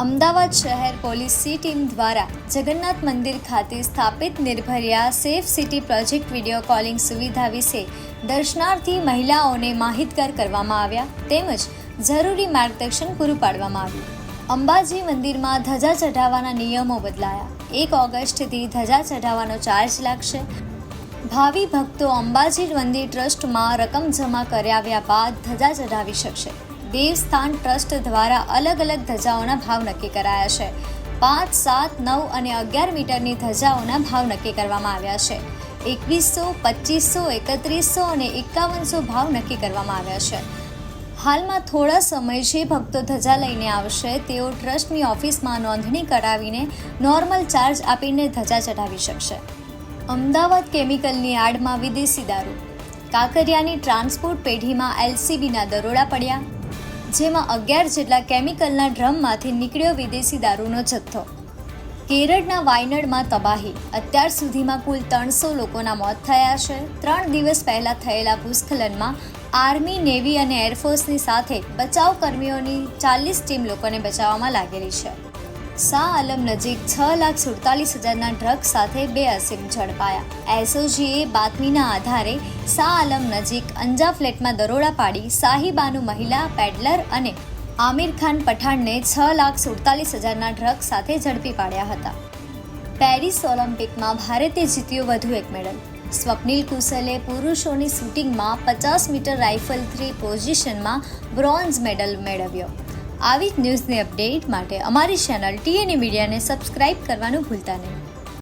અમદાવાદ શહેર police C team દ્વારા જગન્નાથ મંદિર ખાતે સ્થાપિત નિર્ભર્યા safe city project video calling સુવિધા વિશે દર્શનાર્થી મહિલાઓને માહિતગાર કરવામાં આવ્યા તેમજ જરૂરી માર્ગદર્શન પૂરું પાડવામાં આવ્યું. અંબાજી મંદિરમાં ધજા ચઢાવવાના નિયમો બદલાયા. એક ઓગસ્ટથી ધજા ચઢાવવાનો ચાર્જ લાગશે. ભાવિ ભક્તો અંબાજી મંદિર ટ્રસ્ટમાં રકમ જમા કરાવ્યા બાદ ધજા ચઢાવી શકશે. દેવસ્થાન ટ્રસ્ટ દ્વારા અલગ અલગ ધજાઓના ભાવ નક્કી કરાયા છે. પાંચ, સાત, નવ અને અગિયાર મીટરની ધજાઓના ભાવ નક્કી કરવામાં આવ્યા છે. એકવીસો, પચીસો, એકત્રીસો અને એકાવનસો ભાવ નક્કી કરવામાં આવ્યા છે. હાલમાં થોડા સમય જે ભક્તો ધજા લઈને આવશે, તેઓ ટ્રસ્ટની ઓફિસમાં નોંધણી કરાવીને નોર્મલ ચાર્જ આપીને ધજા ચઢાવી શકશે. અમદાવાદ કેમિકલની આડમાં વિદેશી દારૂ. કાંકરિયાની ટ્રાન્સપોર્ટ પેઢીમાં એલસીબીના દરોડા પડ્યા. જેમાં અગિયાર જેટલા કેમિકલના ડ્રમમાંથી નીકળ્યો વિદેશી દારૂનો જથ્થો. કેરળના વાયનડમાં તબાહી. અત્યાર સુધીમાં કુલ ત્રણસો લોકોના મોત થયા છે. ત્રણ દિવસ પહેલાં થયેલા ભૂસ્ખલનમાં આર્મી, નેવી અને એરફોર્સની સાથે બચાવ કર્મીઓની ચાલીસ ટીમ લોકોને બચાવવામાં લાગેલી છે. શાહ આલમ નજીક છ લાખ સુડતાલીસ હજારના ડ્રગ સાથે બે અસીમ ઝડપાયા. એસઓજીએ બાતમીના આધારે શાહ આલમ નજીક અંજા ફ્લેટમાં દરોડા પાડી સાહિબાનુ મહિલા, પેડલર અને આમિર ખાન પઠાણને છ લાખ સુડતાલીસ હજારના ડ્રગ સાથે ઝડપી પાડ્યા હતા. પેરિસ ઓલિમ્પિકમાં ભારતે જીત્યો વધુ એક મેડલ. સ્વપ્નિલ કુશલે પુરુષોની શૂટિંગમાં પચાસ મીટર રાઇફલ થ્રી પોઝિશનમાં બ્રોન્ઝ મેડલ મેળવ્યો. આવી જ ન્યૂઝની અપડેટ માટે અમારી ચેનલ ટીએનએ મીડિયાને સબસ્ક્રાઇબ કરવાનું ભૂલતા નહીં.